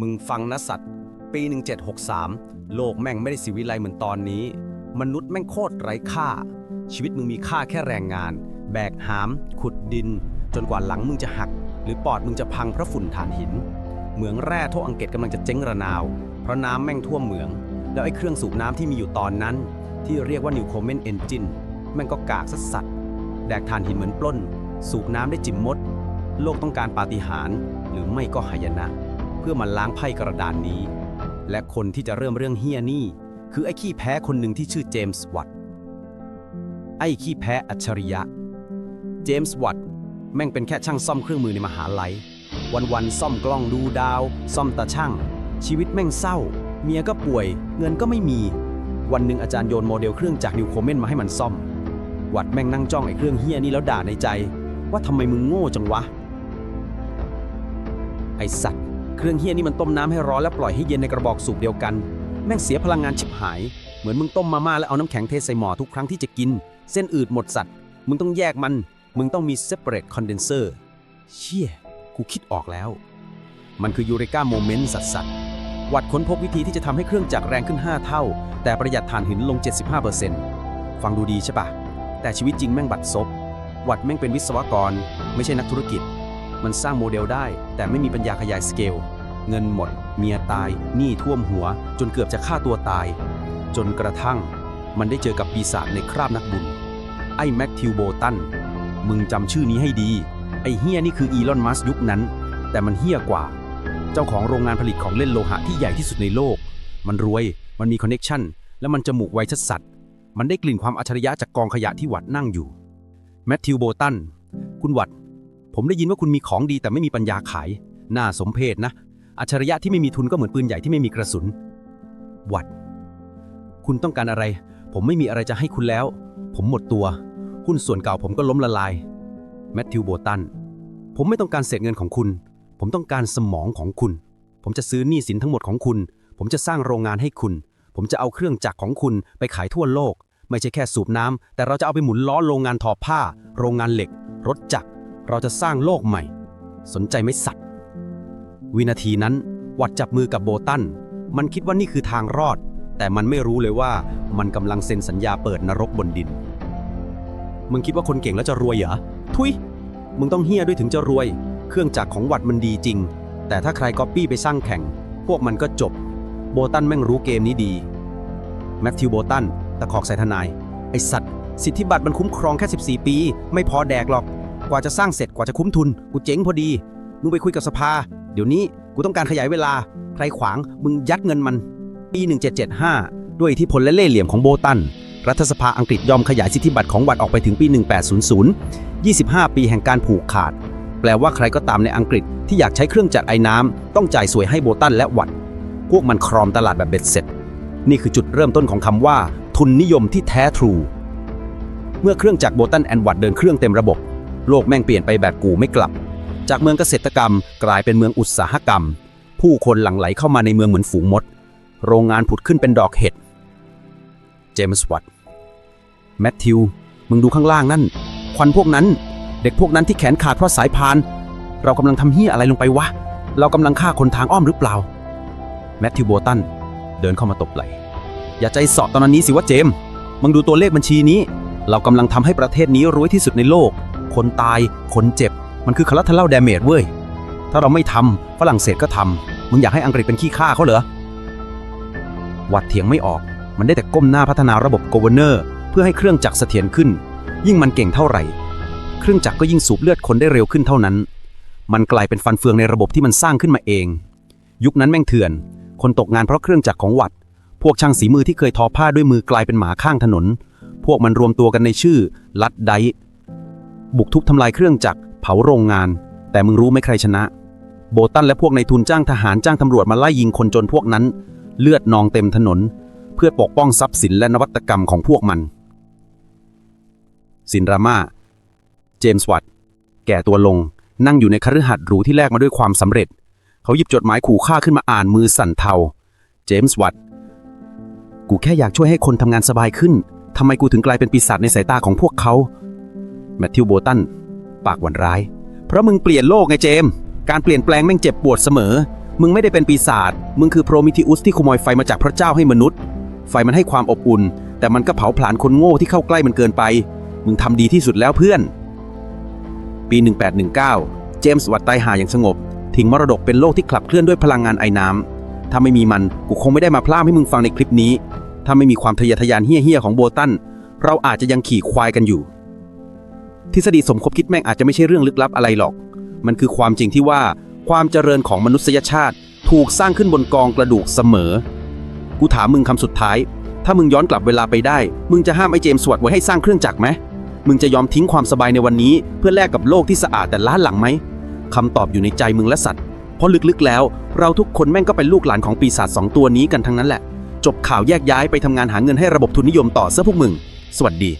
มึงฟังนะสัตว์ ปี 1763 โลกแม่งไม่ได้สิวิไลเหมือนตอนนี้ มนุษย์แม่งโคตรไร้ค่า ชีวิตมึงมีค่าแค่แรงงาน แบกหาม ขุดดิน จนกว่าหลังมึงจะหัก หรือปอดมึงจะพังเพราะฝุ่นถ่านหิน เหมืองแร่ทั่วอังกฤษกำลังจะเจ๊งระนาว เพราะน้ำแม่งท่วมเหมือง แล้วไอ้เครื่องสูบน้ำที่มีอยู่ตอนนั้น ที่เรียกว่านิวโคเมนเอนจินแม่งก็กากสัสสัตว์แดกถ่านหินเหมือนปล้น สูบน้ำได้จิมมด โลกต้องการปาฏิหาริย์หรือไม่ก็หายนะ เพื่อมาล้างไพ่กระดานนี้ และคนที่จะเริ่มเรื่องเฮียนี่ คือไอ้ขี้แพ้คนหนึ่งที่ชื่อเจมส์วัตไอ้ขี้แพ้อัจฉริยะ เจมส์วัตแม่งเป็นแค่ช่างซ่อมเครื่องมือในมหาลัย วันๆซ่อมกล้องดูดาว ซ่อมตาช่าง ชีวิตแม่งเศร้า เมียก็ป่วย เงินก็ไม่มี วันหนึ่งอาจารย์โยนโมเดลเครื่องจากนิวโคเมนมาให้มันซ่อม วัดแม่งนั่งจ้องไอ้เครื่องเฮียนี่แล้วด่าในใจ ว่าทำไมมึงโง่จังวะ ไอสัตว์ เครื่องเฮียนี่มันต้มน้ำให้ร้อนแล้วปล่อยให้เย็นในกระบอกสูบเดียวกัน แม่งเสียพลังงานชิบหาย เหมือนมึงต้มมาม่าแล้วเอาน้ำแข็งเทใส่หม้อทุกครั้งที่จะกิน เส้นอืดหมดสัตว์ มึงต้องแยกมัน มึงต้องมี separate condenser เชี่ย กูคิดออกแล้ว มันคือยูเรกาโมเมนต์สัสสัสวัดค้นพบวิธีที่จะทำให้เครื่องจักรแรงขึ้น 5 เท่า แต่ประหยัดถ่านหินลง 75%ฟังดูดีใช่ปะแต่ชีวิตจริงแม่งบัดซบวัดแม่งเป็นวิศวกร ไม่ใช่นักธุรกิจ มันสร้างโมเดลได้ แต่ไม่มีปัญญาขยายสเกล เงินหมด เมียตาย หนี้ท่วมหัว จนเกือบจะฆ่าตัวตาย จนกระทั่ง มันได้เจอกับปีศาจในคราบนักบุญ ไอ้แม็กทิวโบตัน มึงจำชื่อนี้ให้ดี ไอ้เฮียนี่คืออีลอนมัสยุคนั้น แต่มันเฮียกว่า เจ้าของโรงงานผลิตของเล่นโลหะที่ใหญ่ที่สุดในโลก มันรวย มันมีคอนเน็กชันและมันจมูกไวชัดสัตว์ มันได้กลิ่นความอัจฉริยะจากกองขยะที่วัดนั่งอยู่ แมทธิวโบตัน คุณวัด ผมได้ยินว่าคุณมีของดีแต่ไม่มีปัญญาขาย น่าสมเพชนะ อัจฉริยะที่ไม่มีทุนก็เหมือนปืนใหญ่ที่ไม่มีกระสุนวัด คุณต้องการอะไร ผมไม่มีอะไรจะให้คุณแล้ว ผมหมดตัว หุ้นส่วนเก่าผมก็ล้มละลาย แมทธิวโบตัน ผมไม่ต้องการเศษเงินของคุณ ผมต้องการสมองของคุณ ผมจะซื้อหนี้สินทั้งหมดของคุณ ผมจะสร้างโรงงานให้คุณ ผมจะเอาเครื่องจักรของคุณไปขายทั่วโลก ไม่ใช่แค่สูบน้ำแต่เราจะเอาไปหมุนล้อโรงงานทอผ้า โรงงานเหล็ก รถจักร เราจะสร้างโลกใหม่ สนใจไหมสัตว์ วินาทีนั้น วัดจับมือกับโบตัน มันคิดว่านี่คือทางรอด แต่มันไม่รู้เลยว่ามันกำลังเซ็นสัญญาเปิดนรกบนดิน มึงคิดว่าคนเก่งแล้วจะรวยเหรอ ทุย มึงต้องเฮี้ยด้วยถึงจะรวย เครื่องจักรของวัดมันดีจริง แต่ถ้าใครก๊อปปี้ไปสร้างแข่ง พวกมันก็จบ โบตันแม่งรู้เกมนี้ดี แมทธิวโบตัน ตะคอกใส่ทนาย ไอสัตว์ สิทธิบัตรมันคุ้มครองแค่ 14 ปี ไม่พอแดกหรอก กว่าจะสร้างเสร็จกว่าจะคุ้มทุน กูเจ๊งพอดีมึงไปคุยกับสภา เดี๋ยวนี้กูต้องการขยายเวลา ใครขวางมึงยัดเงินมัน ปี 1775 ด้วยอิทธิพลและเล่ห์เหลี่ยมของโบตัน รัฐสภาอังกฤษยอมขยายสิทธิบัตรของวัดออกไปถึงปี 1800 25 ปีแห่งการผูกขาด แปลว่าใครก็ตามในอังกฤษที่อยากใช้เครื่องจักรไอ้น้ำต้องจ่ายสวยให้โบตันและวัด พวกมันครองตลาดแบบเบ็ดเสร็จ นี่คือจุดเริ่มต้นของคำว่า ทุนนิยมที่แท้ทรู เมื่อเครื่องจักรโบตันแอนด์วัดเดินเครื่องเต็มระบบ โลกแม่งเปลี่ยนไปแบบกูไม่กลับ จากเมืองเกษตรกรรมกลายเป็นเมืองอุตสาหกรรม ผู้คนหลั่งไหลเข้ามาในเมืองเหมือนฝูงมด โรงงานผุดขึ้นเป็นดอกเห็ด เจมส์วัตแมทธิว มึงดูข้างล่างนั่น ควันพวกนั้น เด็กพวกนั้นที่แขนขาดเพราะสายพาน เรากำลังทำเฮี้ยอะไรลงไปวะ เรากำลังฆ่าคนทางอ้อมหรือเปล่า แมทธิวโบตัน เดินเข้ามาตบไหล อย่าใจสาะตอนนี้สิว่าเจมส์มึงดูตัวเลขบัญชีนี้ เรากำลังทำให้ประเทศนี้รวยที่สุดในโลก คนตาย คนเจ็บ มันคือคาร์ทเล่าดเมจเว้ย ถ้าเราไม่ทำฝรั่งเศสก็ทำมึงอยากให้อังกฤษเป็นขี้ข้าเขาเหรอ วัดเถียงไม่ออก มันได้แต่ก้มหน้าพัฒนาระบบโกเวเนอร์ เพื่อให้เครื่องจักรเสถียรขึ้น ยิ่งมันเก่งเท่าไหร่ เครื่องจักรก็ยิ่งสูบเลือดคนได้เร็วขึ้นเท่านั้น มันกลายเป็นฟันเฟืองในระบบที่มันสร้างขึ้นมาเอง ยุคนั้นแม่งเถื่อน คนตกงานเพราะเครื่องจักรของวัด พวกช่างสีมือที่เคยทอผ้าด้วยมือ กลายเป็นหมาข้างถนน พวกมันรวมตัวกันในชื่อ ลัดไดท์ บุกทุบทำลายเครื่องจักร เผาโรงงาน แต่มึงรู้ไหมใครชนะ โบตันและพวกในทุนจ้างทหารจ้างตำรวจมาไล่ยิงคนจนพวกนั้น เลือดนองเต็มถนน เพื่อปกป้องทรัพย์สินและนวัตกรรมของพวกมันสินรามาเจมส์วัตแก่ตัวลง นั่งอยู่ในคฤหาสน์หรูที่แลกมาด้วยความสำเร็จ เขาหยิบจดหมายขู่ฆ่าขึ้นมาอ่านมือสั่นเทา เจมส์วัตกูแค่อยากช่วยให้คนทำงานสบายขึ้นทำไมกูถึงกลายเป็นปีศาจในสายตาของพวกเขา แมทธิวโบตันปากหวานร้าย เพราะมึงเปลี่ยนโลกไงเจมส์การเปลี่ยนแปลงแม่งเจ็บปวดเสมอ มึงไม่ได้เป็นปีศาจ มึงคือโพรมิทิอุสที่ขโมยไฟมาจากพระเจ้าให้มนุษย์ ไฟมันให้ความอบอุ่น แต่มันก็เผาผลาญคนโง่ที่เข้าใกล้มันเกินไป มึงทำดีที่สุดแล้วเพื่อน ปี 1819 เจมส์วัดตายหาอย่างสงบ ทิ้งมรดกเป็นโลกที่ขับเคลื่อนด้วยพลังงานไอ้น้ำถ้าไม่มีมันกูคงไม่ได้มาพล่ามให้มึงฟังในคลิปนี้ ถ้าไม่มีความทะเยอทะยานเฮี้ยๆของโบตัน เราอาจจะยังขี่ควายกันอยู่ ทฤษฎีสมคบคิดแม่งอาจจะไม่ใช่เรื่องลึกลับอะไรหรอก มันคือความจริงที่ว่าความเจริญของมนุษยชาติ ถูกสร้างขึ้นบนกองกระดูกเสมอ กูถามมึงคำสุดท้าย ถ้ามึงย้อนกลับเวลาไปได้ มึงจะห้ามไอ้เจมส์สวดไว้ให้สร้างเครื่องจักรไหมมึงจะยอมทิ้งความสบายในวันนี้ เพื่อแลกกับโลกที่สะอาดแต่ล้าหลังไหมคำตอบอยู่ในใจมึงและสัตว์ เพราะลึกๆแล้ว เราทุกคนแม่งก็เป็นลูกหลานของปีศาจสองตัวนี้กันทั้งนั้นแหละ จบข่าวแยกย้ายไปทำงานหาเงินให้ระบบทุนนิยมต่อซะพวกมึง สวัสดี